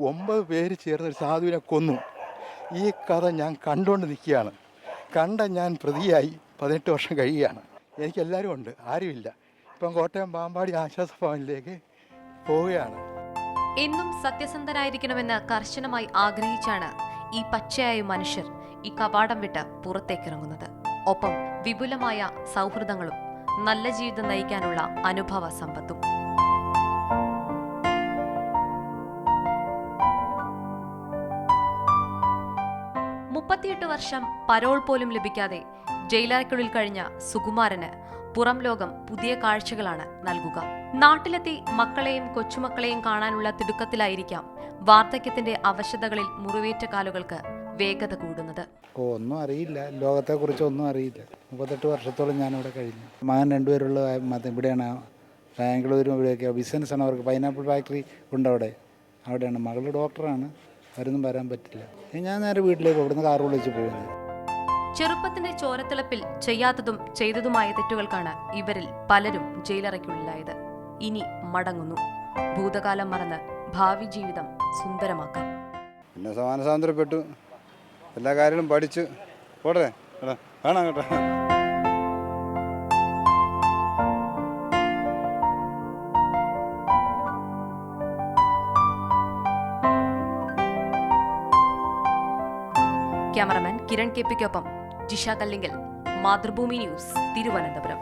ഒമ്പത് പേര് ചേർന്ന് ഒരു സാധുവിനെ കൊന്നു. ഈ കഥ ഞാൻ കണ്ടുകൊണ്ട് നിൽക്കുകയാണ്. കണ്ട ഞാൻ പ്രതിയായി പതിനെട്ട് വർഷം കഴിയുകയാണ്. എനിക്കെല്ലാവരും ഉണ്ട്. ആരുമില്ല. ഇപ്പം കോട്ടയം പാമ്പാടി ആശ്വാസ ഭവനിലേക്ക് പോവുകയാണ്. എന്നും സത്യസന്ധനായിരിക്കണമെന്ന് കർശനമായി ആഗ്രഹിച്ചാണ് ഈ പച്ചയായ മനുഷ്യർ ഈ കവാടം വിട്ട് പുറത്തേക്കിറങ്ങുന്നത്. ഒപ്പം വിപുലമായ സൗഹൃദങ്ങളും നല്ല ജീവിതം നയിക്കാനുള്ള അനുഭവ സമ്പത്തും. മുപ്പത്തിയെട്ട് വർഷം പരോൾ പോലും ലഭിക്കാതെ ജയിലറയ്ക്കുള്ളിൽ കഴിഞ്ഞ സുകുമാരന് പുറം ലോകം പുതിയ കാഴ്ചകളാണ് നൽകുക. നാട്ടിലെത്തി മക്കളെയും കൊച്ചുമക്കളെയും കാണാനുള്ള തിടുക്കത്തിലായിരിക്കാം വാർദ്ധക്യത്തിന്റെ അവശതകളിൽ മുറിവേറ്റ കാലുകൾക്ക് വേഗത കൂടുന്നത്. ഓ ഒന്നും അറിയില്ല. ലോകത്തെക്കുറിച്ച് ഒന്നും അറിയില്ല. മുപ്പത്തെട്ട് വർഷത്തോളം ഇവിടെ കഴിഞ്ഞു. മകൻ രണ്ടുപേരുള്ള ഇവിടെയാണ്. ബാംഗ്ലൂരും ഇവിടെയൊക്കെ. ബിസിനസ് ആണ് അവർക്ക്. പൈനാപ്പിൾ ഫാക്ടറി ഉണ്ട് അവിടെ. അവിടെയാണ്. മകൾ ഡോക്ടറാണ്. അവരൊന്നും വരാൻ പറ്റില്ല. ഞാൻ നേരെ വീട്ടിലേക്ക് അവിടുന്ന് കാർ വിളിച്ച് പോകുന്നു. ചെറുപ്പത്തിന്റെ ചോരത്തിളപ്പിൽ ചെയ്യാത്തതും ചെയ്തതുമായ തെറ്റുകൾക്കാണ് ഇവരിൽ പലരും ജയിലറയ്ക്കുള്ളിലായത്. ഇനി മടങ്ങുന്നു. ഭൂതകാലം മറന്ന് ഭാവി ജീവിതം സുന്ദരമാക്കാൻ പിന്നെ സമാനസാന്തരപ്പെട്ടു എല്ലാ കാര്യങ്ങളും പഠിച്ചു. പോട്ടെ. കേട്ടോ ക്യാമറമാൻ കിരൺ കെ പിക്കൊപ്പം ജിഷ കല്ലിങ്കൽ മാതൃഭൂമി ന്യൂസ് തിരുവനന്തപുരം.